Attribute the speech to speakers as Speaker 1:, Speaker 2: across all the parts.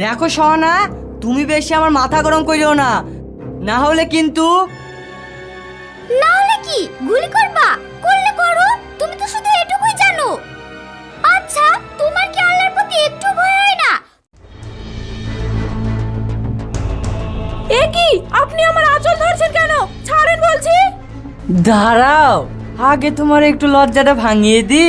Speaker 1: দেখো সহনা তুমি বেশি আমার মাথা গরম করিও না। না হলে কিন্তু
Speaker 2: না হলে কি? গুলি করবা? করলে করো। তুমি তো শুধু এটুকুই জানো। আচ্ছা তোমার কি আল্লাহর প্রতি একটু ভয় হয় না?
Speaker 3: এ কি? আপনি আমার আঁচল ধরছেন কেন? ছাড়েন বলছি।
Speaker 1: দাঁড়াও আগে তোমার একটু লজ্জাটা ভাঙিয়ে দি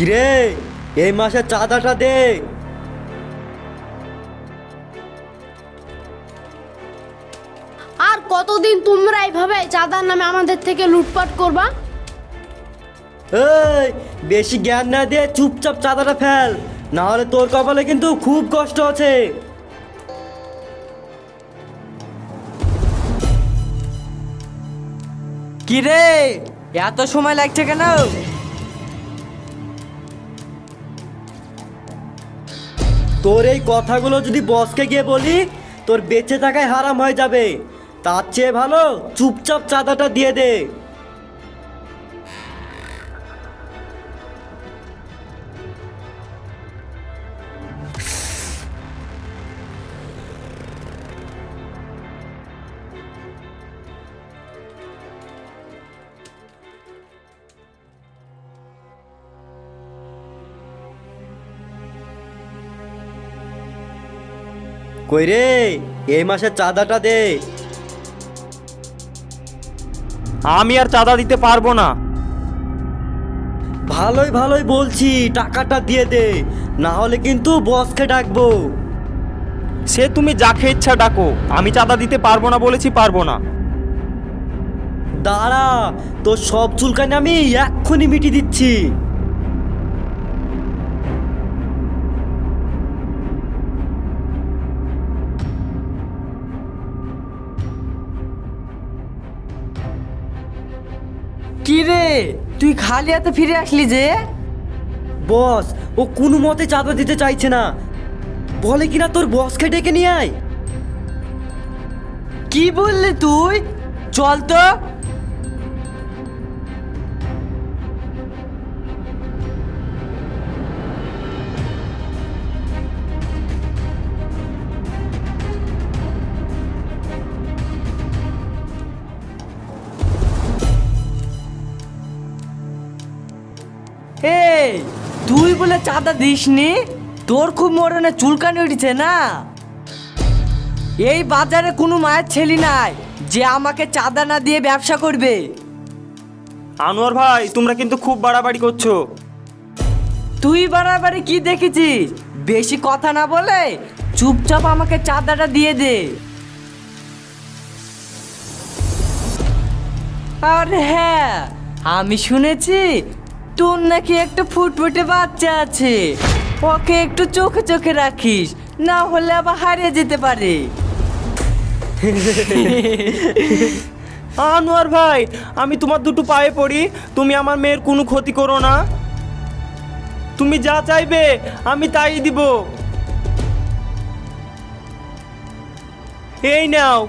Speaker 4: কিরে? এই মাসে চাঁদাটা দে।
Speaker 5: আর কতদিন তোমরা এইভাবে চাঁদার নামে আমাদের থেকে লুটপাট করবা?
Speaker 4: এই বেশি জ্ঞান না দিয়ে চুপচাপ চাঁদাটা ফেল। না হলে তোর কপালে কিন্তু খুব কষ্ট আছে।
Speaker 1: কি রে এত সময় লাগছে কেন?
Speaker 4: তোর এই কথাগুলো যদি বসকে গিয়ে বলি, তোর বেঁচে থাকায় হারাম হয়ে যাবে। তার চেয়ে ভালো চুপচাপ চাঁদাটা দিয়ে দে। কই রে এই মাসে চাঁদাটা দে।
Speaker 6: আমি আর চাঁদা দিতে পারব না।
Speaker 4: ভালোই ভালোই বলছি টাকাটা দিয়ে দে না হলে কিন্তু বসকে ডাকবো।
Speaker 6: সে তুমি যাকে ইচ্ছা ডাকো আমি চাঁদা দিতে পারব না বলেছি পারব না।
Speaker 4: দাঁড়া তোর সব চুলকানি আমি এক্ষুনি মিটি দিচ্ছি।
Speaker 1: তুই খালি হাতে ফিরে আসলি যে?
Speaker 4: বস, ও কোনো মতে চাঁদা দিতে চাইছে না। বলে কিনা তোর বসকে ডেকে নিয়ে আয়?
Speaker 1: কি বললি তুই? চল তো। চাঁদা দিসনি? তোর খুব মরণে চুলকানি উঠেছে না? এই বাজারে কোনো মায়ের ছেলে নাই যে আমাকে চাঁদা না দিয়ে ব্যবসা করবে।
Speaker 6: আনোয়ার ভাই তোমরা কিন্তু খুব বাড়াবাড়ি করছ।
Speaker 1: তুই বাড়াবাড়ি কি দেখেছিস? বেশি কথা না বলে চুপচাপ আমাকে চাঁদাটা দিয়ে দে। আর হ্যাঁ আমি শুনেছি তোর নাকি একটা ফুটফুটে বাচ্চা আছে? ওকে একটু চোখে চোখে রাখিস, না হলে আবার হারিয়ে যেতে পারে।
Speaker 6: আনোয়ার ভাই, আমি তোমার দুটো পায়ে পড়ি, তুমি আমার মেয়ের কোনো ক্ষতি করো না। তুমি যা চাইবে, আমি তাই দিব। এই নাও।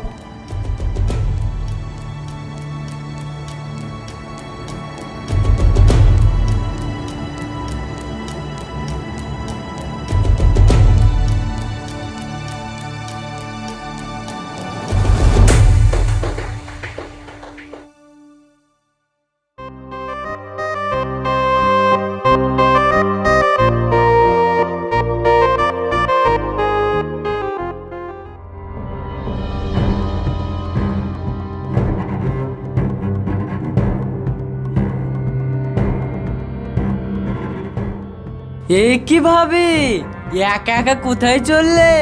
Speaker 1: এ কি ভাবি? একা একা কোথায় চললে?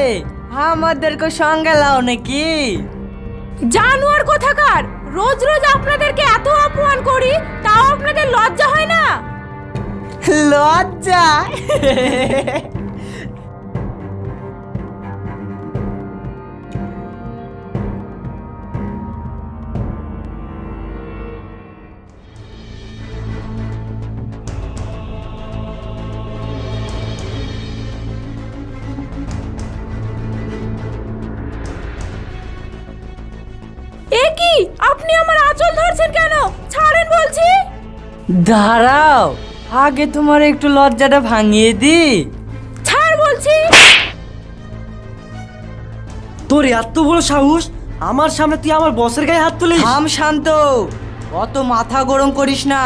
Speaker 1: আমাদেরকে সঙ্গে লাও নাকি?
Speaker 3: জানোয়ার কোথাকার? রোজ রোজ আপনাদেরকে এত অপমান করি তাও আপনাদের লজ্জা হয় না? লজ্জা?
Speaker 1: দাঁড়াও আগে তোমার একটু লজ্জাটা ভাঙিয়ে দি
Speaker 3: ছাড় বলছি।
Speaker 4: তোর এত বড় সাহস? আমার সামনে তুই আমার বসের গায়ে হাত তুলিস?
Speaker 1: থাম শান্ত অত মাথা গরম করিস না।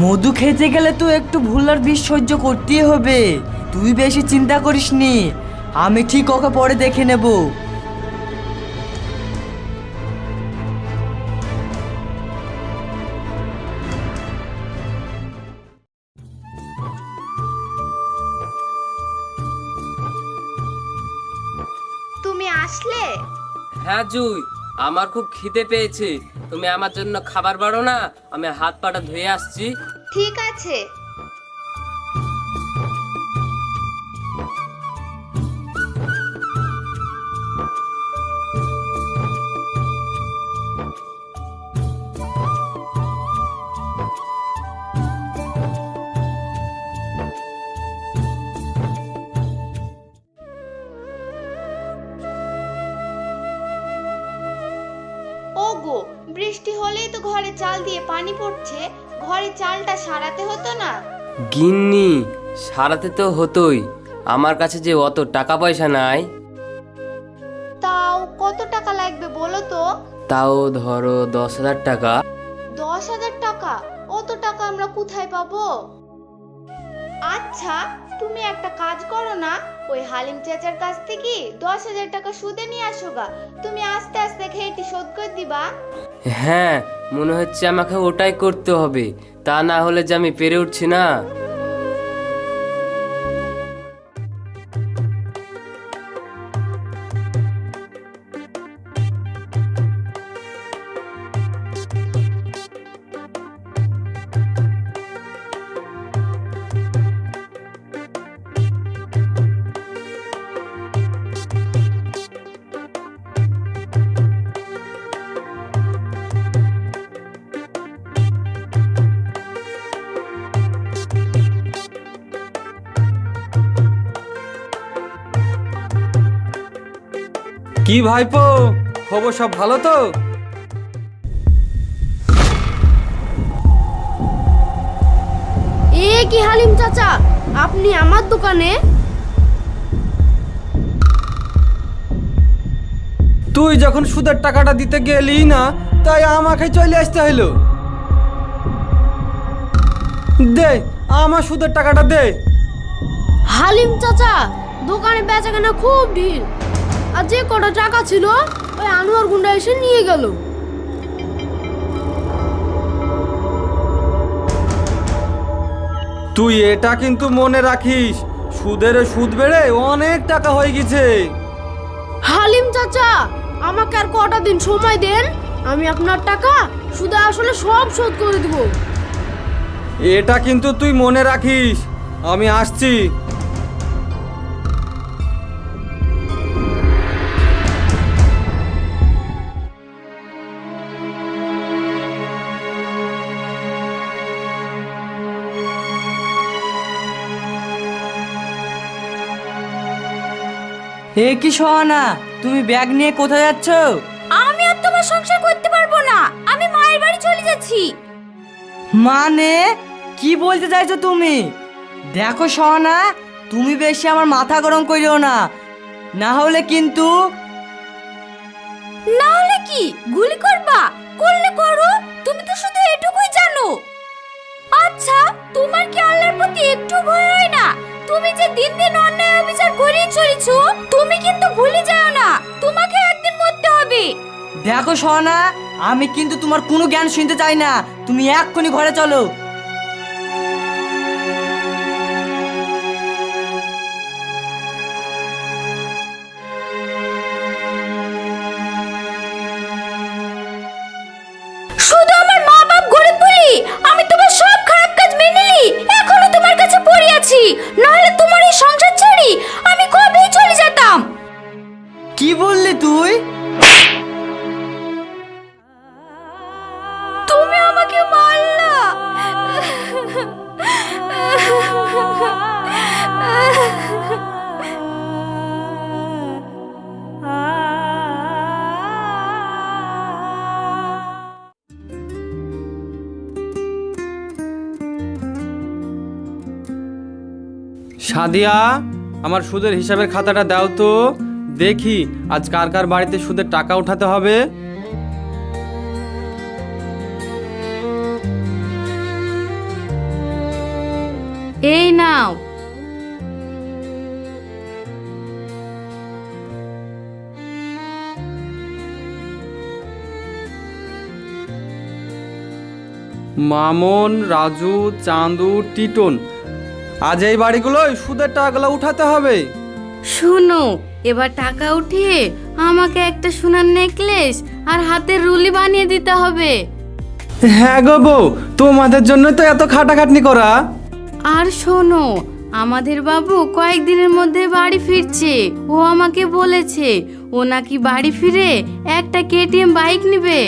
Speaker 1: মধু খেতে গেলে তো একটু ভুল আর বিষ সহ্য করতেই হবে। তুই বেশি চিন্তা করিস নি আমি ঠিক ওকে পরে দেখে নেব।
Speaker 7: হ্যাঁ জুই আমার খুব খিদে পেয়েছে। তুমি আমার জন্য খাবার বাড়ো না, আমি হাত পাটা ধুয়ে আসছি।
Speaker 2: ঠিক আছে। চালটা সারাতে হতো না?
Speaker 7: গিন্নি সারাতে তো হতোই। আমার কাছে যে অত টাকা পয়সা নাই।
Speaker 2: তাও কত টাকা লাগবে বলো তো?
Speaker 7: তাও ধরো দশ হাজার টাকা।
Speaker 2: দশ হাজার টাকা? অত টাকা আমরা কোথায় পাবো? আচ্ছা তুমি একটা কাজ করো না। ওই হালিম চাচার কাছ থেকে দশ হাজার টাকা সুদে নিয়ে আসো গা। তুমি আস্তে আস্তে খেয়েটি শোধ করে দিবা।
Speaker 7: হ্যাঁ মনে হচ্ছে আমাকে ওটাই করতে হবে। তা না হলে যে আমি পেরে উঠছি না।
Speaker 8: কি ভাইপো? খবর সব ভালো তো?
Speaker 5: এ কি হালিম চাচা আপনি আমার দোকানে?
Speaker 8: তুই যখন সুদের টাকাটা দিতে গেলি না তাই আমাকে চলে আসতে হইল। দে আমার সুদের টাকাটা দে।
Speaker 5: হালিম চাচা দোকানে বেচাকেনা খুব আর যে কটা টাকা ছিল ওই আনোয়ার গুন্ডা এসে নিয়ে গেল।
Speaker 8: তুই এটা কিন্তু মনে রাখিস সুদের সুদ বেড়ে অনেক টাকা হয়ে গেছে।
Speaker 5: হালিম চাচা আমাকে আর কটা দিন সময় দেন আমি আপনার টাকা সুদে আসলে সব শোধ করে দেবো।
Speaker 8: এটা কিন্তু তুই মনে রাখিস আমি আসছি।
Speaker 1: এ কি সোহানা তুমি ব্যাগ নিয়ে কোথায় যাচ্ছ?
Speaker 3: আমি আর তোমার সংসার করতে পারব না। আমি মায়ের বাড়ি চলে যাচ্ছি।
Speaker 1: মানে? কি বলতে চাইছো তুমি? দেখো সোহানা তুমি বেশি আমার মাথা গরম করিও না। না হলে কিন্তু
Speaker 3: না হলে কি? গুলি করবা? করলে করো। তুমি তো শুধু এটুকুই জানো। আচ্ছা তোমার কি আল্লাহর প্রতি একটু ভয় হয় না? তুমি যে দিন দিন অন্যায় অবিচার করেই চলেছো, তুমি কিন্তু ভুলে যাও না। তোমাকে একদিন মরতে হবে।
Speaker 1: দেখো, সোনা, আমি কিন্তু তোমার কোনো জ্ঞান শুনতে চাই না। তুমি এক্ষুনি ঘরে চলো।
Speaker 8: সাদিয়া আমার সুদের হিসাবের খাতাটা দাও তো। দেখি আজ কার কার বাড়িতে সুদের টাকা উঠাতে হবে।
Speaker 9: এই নাও।
Speaker 8: মামন রাজু চাঁদু টিটন আজ এই বাড়িগুলোই সুদের টাকাগুলো উঠাতে হবে।
Speaker 9: শুনো এবার টাকা উঠিয়ে আমাকে একটা সোনার নেকলেস আর হাতের রুলি বানিয়ে দিতে হবে।
Speaker 8: হ্যাঁ গো বউ তোমাদের জন্য তো এত খাটাখাটনি করা।
Speaker 9: আর শোনো আমাদের বাবু কয়েকদিনের মধ্যে বাড়ি ফিরছে। ও আমাকে বলেছে ও নাকি বাড়ি ফিরে একটা কেটিএম বাইক নেবে।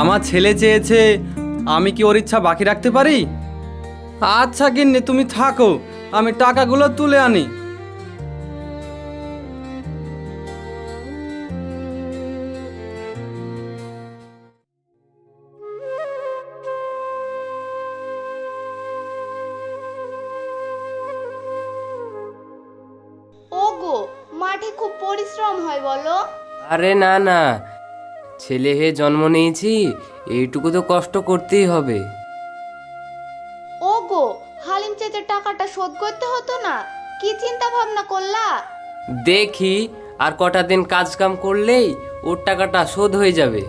Speaker 8: আমার ছেলে চেয়েছে আমি কি ওর ইচ্ছা বাকি রাখতে পারি? আচ্ছা গিন্নি তুমি থাকো। আমি টাকাগুলো তুলে আনি।
Speaker 2: ওগো মাঠে খুব পরিশ্রম হয় বলো।
Speaker 7: আরে না না। ছেলে হয়ে জন্ম নিয়েছি এইটুকু তো কষ্ট করতেই হবে।
Speaker 2: টাকাটা শোধ করতে হতো না? কি চিন্তা ভাবনা করলা?
Speaker 7: দেখি আর কটা দিন কাজ কাম করলেই ওর টাকাটা শোধ হয়ে যাবে।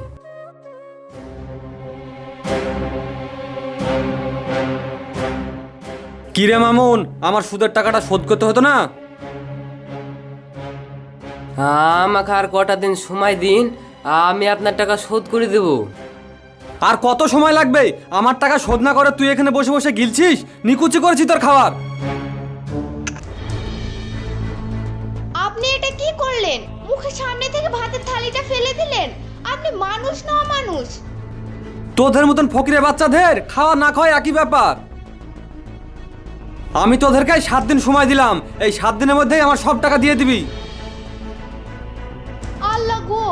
Speaker 8: কিরে মামুন আমার সুদের টাকাটা শোধ করতে হতো না?
Speaker 7: আমাকে আর কটা দিন সময় দিন আমি আপনার টাকা শোধ করে দেব।
Speaker 8: আর কত সময় লাগবে? আমার টাকা শোধ না করে তুই এখানে বসে বসে গিলছিস? নিকুচি করেছি তোর খাবার।
Speaker 2: আপনি এটা কি করলেন? মুখের সামনে থেকে ভাতের থালিটা ফেলে দিলেন। আপনি মানুষ না মানুষ
Speaker 8: তোদের মতন ফকিরে বাচ্চাদের খাওয়া না খাওয়া একই ব্যাপার। আমি তোদেরকে সাত দিন সময় দিলাম। এই সাত দিনের মধ্যেই আমার সব টাকা দিয়ে দিবি।
Speaker 2: আল্লাহ গো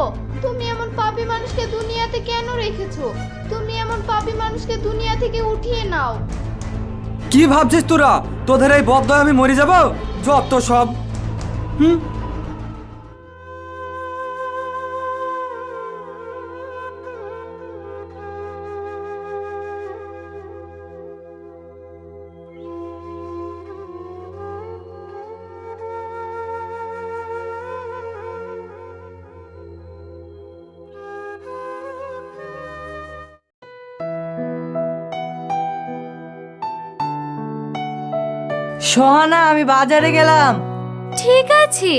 Speaker 2: পাপী মানুষকে দুনিয়াতে কেন রেখেছো? তুমি এমন পাপী মানুষকে দুনিয়া থেকে উঠিয়ে নাও।
Speaker 8: কি ভাবছিস তোরা? তোদের এই বদ্ধ আমি মরে যাব? যত সব। হুম?
Speaker 1: সোহানা আমি বাজারে গেলাম।
Speaker 9: ঠিক আছে।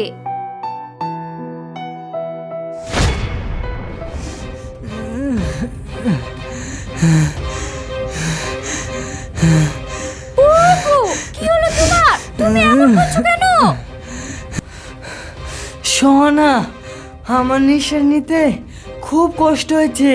Speaker 9: ওগো, কি হলো তোমার? তুমি এমন করছ কেন?
Speaker 1: সোহানা আমার নিঃশ্বাস নিতে খুব কষ্ট হয়েছে।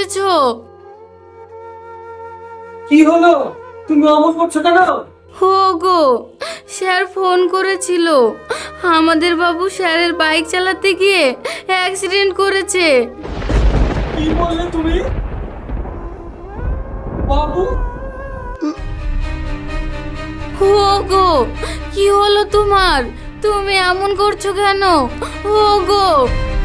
Speaker 9: এসেছ?
Speaker 8: কি হলো? তুমি করছ কেন?
Speaker 9: ওগো স্যার ফোন করেছিল। আমাদের বাবু স্যারের বাইক চালাতে গিয়ে অ্যাক্সিডেন্ট করেছে।
Speaker 8: কি বললে তুমি? বাবু?
Speaker 9: ওগো কি হলো তোমার? তুমি এমন করছ কেন? ওগো।
Speaker 2: আল্লাহ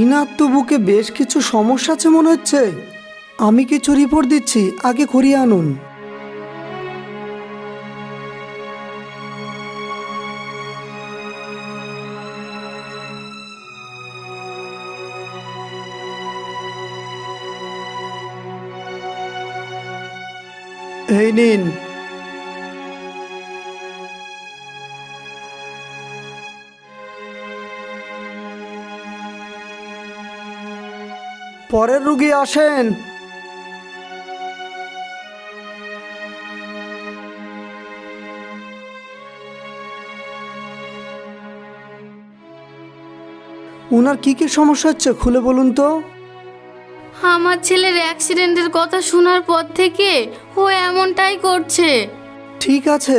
Speaker 10: ইনার তো বুকে বেশ কিছু সমস্যা আছে মনে হচ্ছে। আমি কিছু রিপোর্ট দিচ্ছি, আগে করিয়ে আনুন। এই নিন পরের রুগী আসেন। উনার কি কি সমস্যা হচ্ছে খুলে বলুন তো।
Speaker 5: আমার ছেলের অ্যাক্সিডেন্টের কথা শোনার পর থেকে ও এমনটাই করছে।
Speaker 10: ঠিক আছে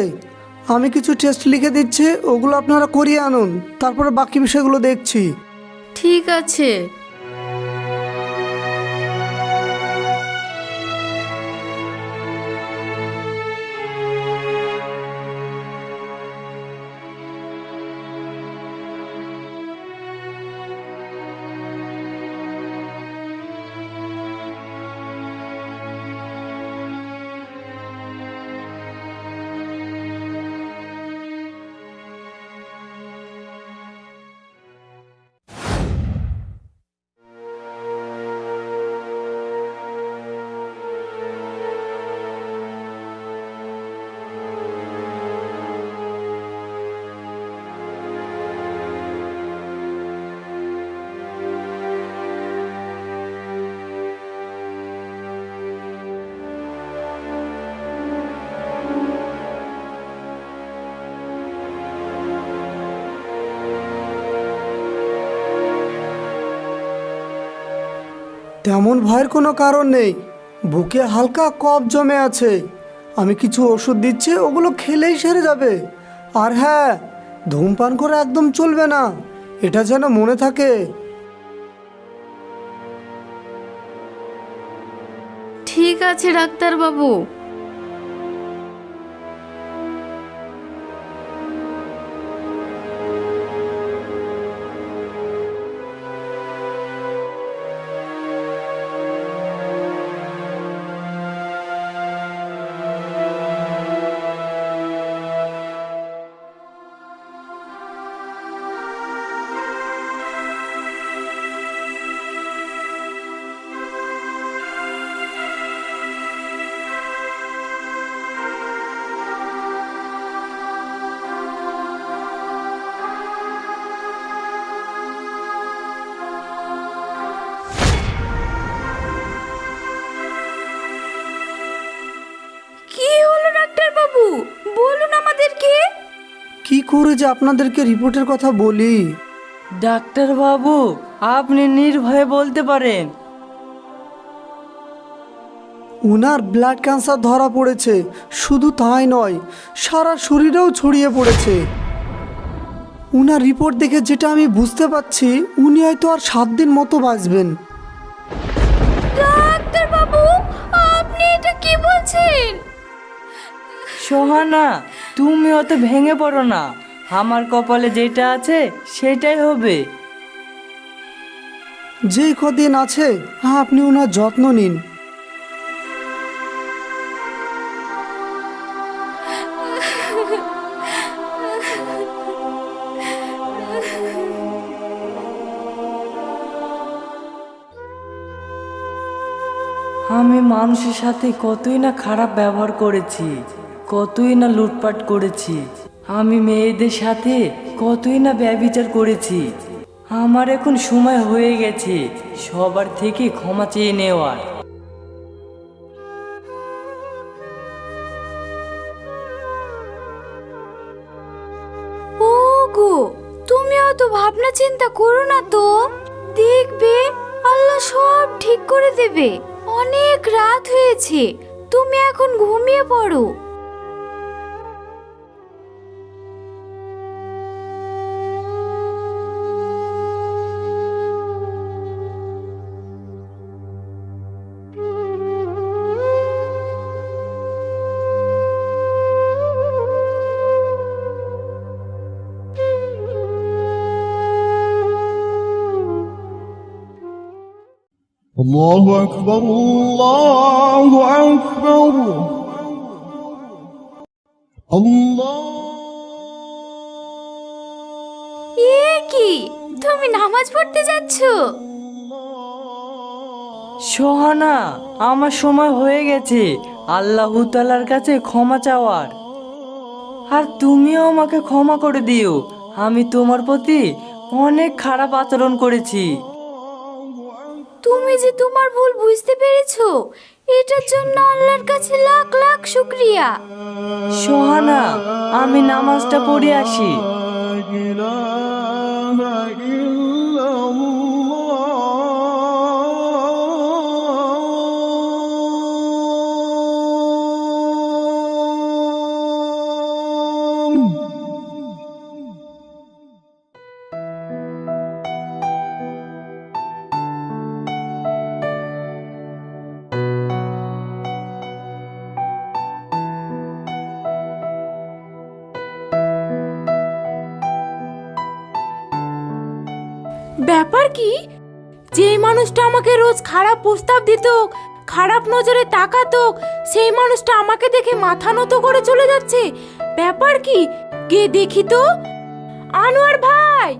Speaker 10: আমি কিছু টেস্ট লিখে দিচ্ছি ওগুলো আপনারা করিয়ে আনুন তারপরে বাকি বিষয়গুলো দেখছি।
Speaker 5: ঠিক আছে।
Speaker 10: তেমন ভয়ের কোনো কারণ নেই। বুকে হালকা কফ জমে আছে। আমি কিছু ওষুধ দিচ্ছি, ওগুলো খেলেই সেরে যাবে। আর হ্যাঁ ধূমপান করে একদম চলবে না। এটা যেন মনে থাকে।
Speaker 5: ঠিক আছে, ডাক্তারবাবু।
Speaker 10: করে যে আপনাদেরকে রিপোর্টের কথা বলি?
Speaker 1: ডাক্তার বাবু আপনি নির্ভয়ে বলতে পারেন।
Speaker 10: উনার ব্লাড ক্যান্সার ধরা পড়েছে শুধু তাই নয় সারা শরীরেও ছড়িয়ে পড়েছে। উনার রিপোর্ট দেখে যেটা আমি বুঝতে পারছি উনি হয়তো আর সাত দিন মতো বাঁচবেন।
Speaker 5: আপনি এটা কি বলছেন?
Speaker 1: সোহানা তুমি অত ভেঙে পড়ো না। আমার কপালে যেটা আছে সেটাই হবে।
Speaker 10: যেই কদিন আছে আপনি ওনার যত্ন নিন।
Speaker 1: আমি মানুষের সাথে কতই না খারাপ ব্যবহার করেছি কতই না লুটপাট করেছি। আমি মেয়েদের সাথে কতই না ব্যবিচার করেছি। আমার এখন সময় হয়ে গেছে, সবার থেকে ক্ষমা চেয়ে নেওয়ার।
Speaker 3: ওগো, তুমি অত ভাবনা চিন্তা করো না তো। দেখবে আল্লাহ সব ঠিক করে দেবে। অনেক রাত হয়েছে, তুমি এখন ঘুমিয়ে পড়ো।
Speaker 11: الله أكبر الله أكبر الله
Speaker 3: এ কি তুমি নামাজ পড়তে যাচ্ছ
Speaker 1: সোহানা আমার সময় হয়ে গেছে আল্লাহ তালার কাছে ক্ষমা চাওয়ার আর তুমিও আমাকে ক্ষমা করে দিও আমি তোমার প্রতি অনেক খারাপ আচরণ করেছি
Speaker 3: তুমি যে তোমার ভুল বুঝতে পেরেছ এটার জন্য আল্লাহর কাছে লাখ লাখ শুক্রিয়া।
Speaker 1: সোহানা আমি নামাজটা পড়ে আসি।
Speaker 3: কি? যে মানুষটা আমাকে রোজ খারাপ প্রস্তাব দিত, খারাপ নজরে তাকাতো, সেই মানুষটা আমাকে দেখে মাথা নত করে চলে যাচ্ছে। ব্যাপার কি? কে দেখি তো? আনোয়ার ভাই!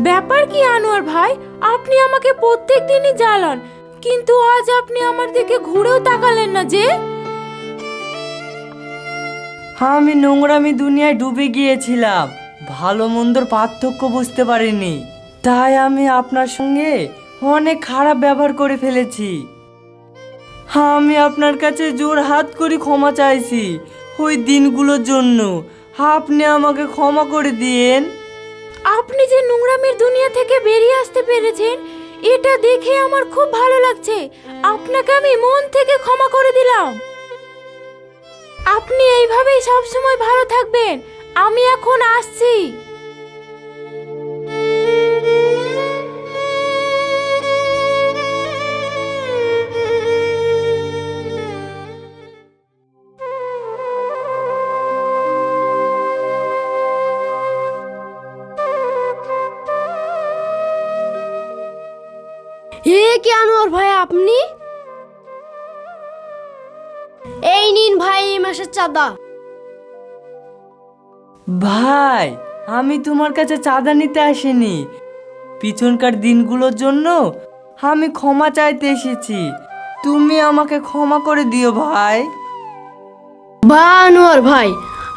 Speaker 3: ব্যাপার কি আনোয়ার ভাই? আপনি আমাকে প্রত্যেক দিনই জ্বালান। কিন্তু আজ আপনি আমার দিকে ঘুরেও তাকালেন না যে।
Speaker 1: হ্যাঁ আমি নোংরামি দুনিয়ায় ডুবে গিয়েছিলাম। ভালো মন্দর পার্থক্য বুঝতে পারিনি। তাই আমি আপনার সঙ্গে অনেক খারাপ ব্যবহার করে ফেলেছি। হ্যাঁ আমি আপনার কাছে জোর হাত করে ক্ষমা চাইছি ওই দিনগুলোর জন্য। আপনি আমাকে ক্ষমা করে দিয়েন।
Speaker 3: আপনি যে নোংরামির দুনিয়া থেকে বেরিয়ে আসতে পেরেছেন এটা দেখে আমার খুব ভালো লাগছে। আপনাকে আমি মন থেকে ক্ষমা করে দিলাম। আপনি এইভাবেই সবসময় ভালো থাকবেন। আমি এখন আসছি।
Speaker 5: আপনি? এই নিন ভাই এই মাসের চাঁদা।
Speaker 1: ভাই আমি তোমার কাছে চাঁদা নিতে আসিনি। পিছনকার দিনগুলোর জন্য আমি ক্ষমা চাইতে এসেছি। তুমি আমাকে ক্ষমা করে দিও ভাই।
Speaker 5: বা আনোয়ার ভাই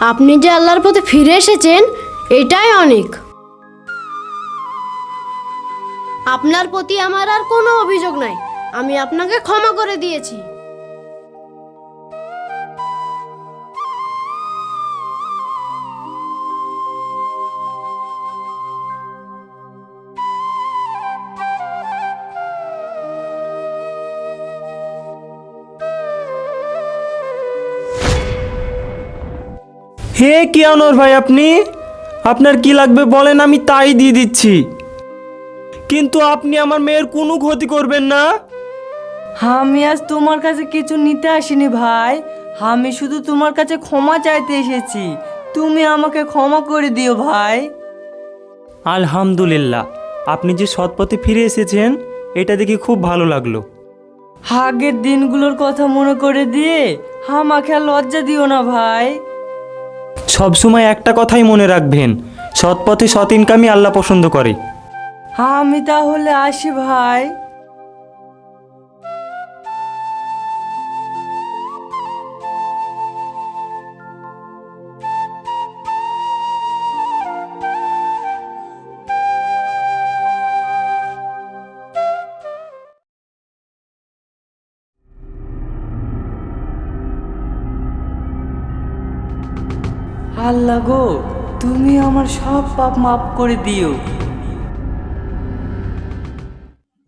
Speaker 5: আপনি যে আল্লাহর পথে ফিরে এসেছেন এটাই অনেক। আপনার প্রতি আমার আর কোনো অভিযোগ নাই। আমি আপনাকে ক্ষমা করে দিয়েছি।
Speaker 6: হে কি আনোয়ার ভাই আপনি, আপনার কি লাগবে বলেন, আমি তাই দিয়ে দিচ্ছি। কিন্তু আপনি আমার মেয়ের কোনো ক্ষতি করবেন না।
Speaker 1: আমি আজ তোমার কাছে কিছু নিতে আসিনি ভাই। আমি শুধু তোমার কাছে ক্ষমা চাইতে এসেছি। তুমি আমাকে ক্ষমা করে দিও ভাই।
Speaker 6: আলহামদুলিল্লাহ। আপনি যে সৎপথে ফিরে এসেছেন এটা দেখে খুব ভালো লাগল।
Speaker 1: আগের দিনগুলোর কথা মনে করে দিয়ে আমাকে আর লজ্জা দিও না ভাই।
Speaker 6: সবসময় একটা কথাই মনে রাখবেন সৎপথে সৎ ইনকামই আল্লাহ পছন্দ করে।
Speaker 1: আমি তাহলে আসি ভাই। আল্লাহ গো তুমি আমার সব পাপ মাফ করে দিও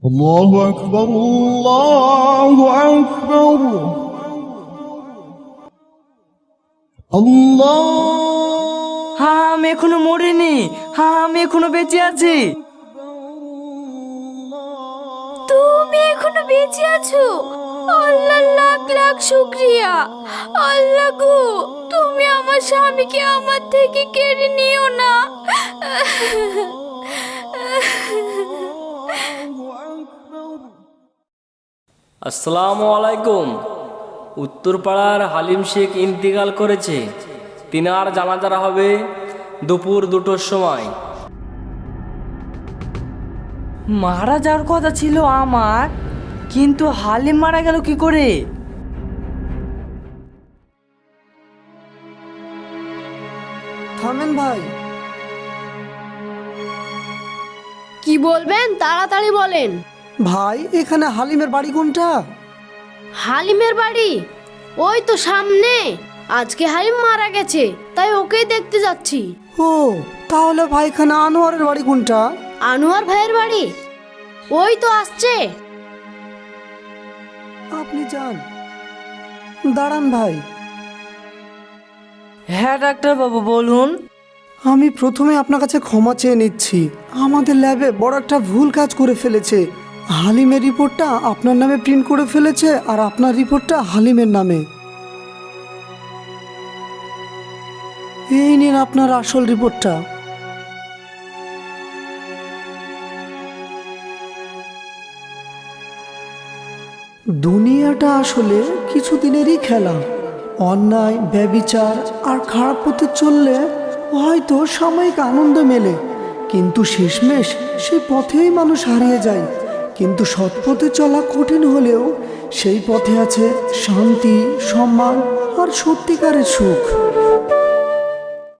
Speaker 11: الله أكبر الله أكبر الله
Speaker 1: হ্যাঁ আমি এখনো মরিনি হ্যাঁ আমি এখনো বেঁচে আছি
Speaker 3: তুমি এখনো বেঁচে আছো আল্লাহ লাখ লাখ শুক্রিয়া আল্লাহ গো তুমি আমার স্বামীকে আমার থেকে কেড়ে নিও না।
Speaker 1: আসসালামু আলাইকুম। উত্তরপাড়ার হালিম শেখ ইন্তিকাল করেছে। তিনার জানাজারা হবে দুপুর দুটোর সময়। মারা যাওয়ার কথা ছিল আমার কিন্তু হালিম মারা গেল কি করে?
Speaker 5: কি বলবেন? তাড়াতাড়ি বলেন।
Speaker 10: ভাই এখানে হালিমের বাড়ি কোনটা?
Speaker 5: হালিমের বাড়ি? ওই তো সামনে। আজকে হালিম মারা গেছে তাই ওকেই দেখতে যাচ্ছি।
Speaker 10: ও তাহলে ভাই এখানে আনোয়ারের বাড়ি কোনটা?
Speaker 5: আনোয়ার ভাইয়ের বাড়ি? ওই তো আসছে।
Speaker 10: আপনি যান। দাঁড়ান ভাই।
Speaker 1: হ্যাঁ ডাক্তার বাবু বলুন।
Speaker 10: আমি প্রথমে আপনার কাছে ক্ষমা চেয়ে নিচ্ছি। আমাদের ল্যাবে বড় একটা ভুল কাজ করে ফেলেছে। হালিমের রিপোর্টটা আপনার নামে প্রিন্ট করে ফেলেছে আর আপনার রিপোর্টটা হালিমের নামে। এই নিন আপনার আসল রিপোর্টটা। দুনিয়াটা আসলে কিছুদিনেরই খেলা। অন্যায়, ব্যবিচার আর খারাপ পথে চললে হয়তো সাময়িক আনন্দ মেলে, কিন্তু শেষমেশ সেই পথেই মানুষ হারিয়ে যায়। কিন্তু সৎ পথে চলা কঠিন হলেও সেই পথে আছে শান্তি, সম্মান আর সত্যিকারের সুখ।